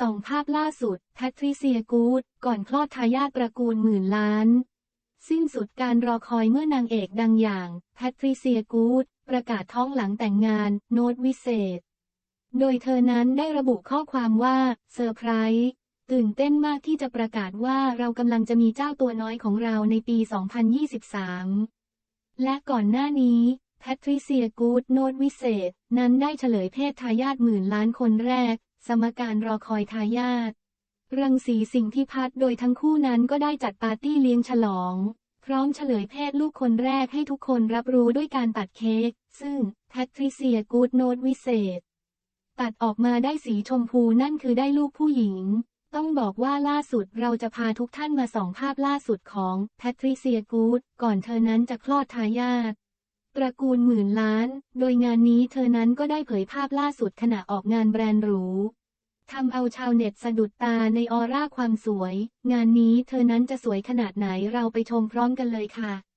สองภาพล่าสุด แพทริเซียกูดก่อนคลอดทายาทตระกูลหมื่นล้าน สิ้นสุดการรอคอยเมื่อนางเอกดังอย่าง แพทริเซียกูดประกาศท้องหลังแต่งงาน โน้ตวิเศษ โดยเธอนั้นได้ระบุข้อความว่าเซอร์ไพรส์ตื่นเต้นมากที่จะประกาศว่าเรากำลังจะมีเจ้าตัวน้อยของเราในปี 2023 และก่อนหน้านี้แพทริเซียกูดโนตวิเศษ นั้นได้เฉลยเพศทายาทหมื่นล้านคนแรก สมการรอคอยทายาทรังสีสิ่งที่พัดโดยทั้งคู่นั้นก็ได้จัดปาร์ตี้เลี้ยงฉลอง พร้อมเฉลยเพศลูกคนแรกให้ทุกคนรับรู้ด้วยการตัดเค้ก ซึ่งแพทริเซียกูดโนตวิเศษ ตัดออกมาได้สีชมพูนั่นคือได้ลูกผู้หญิง ต้องบอกว่าล่าสุดเราจะพาทุกท่านมาส่องภาพล่าสุดของแพทริเซียกูดก่อนเธอนั้นจะคลอดทายาท ตระกูลหมื่นล้าน โดยงานนี้เธอนั้นก็ได้เผยภาพล่าสุดขณะออกงานแบรนด์หรูทำเอาชาวเน็ตสะดุดตาในออร่าความสวย งานนี้เธอนั้นจะสวยขนาดไหนเราไปชมพร้อมกันเลยค่ะ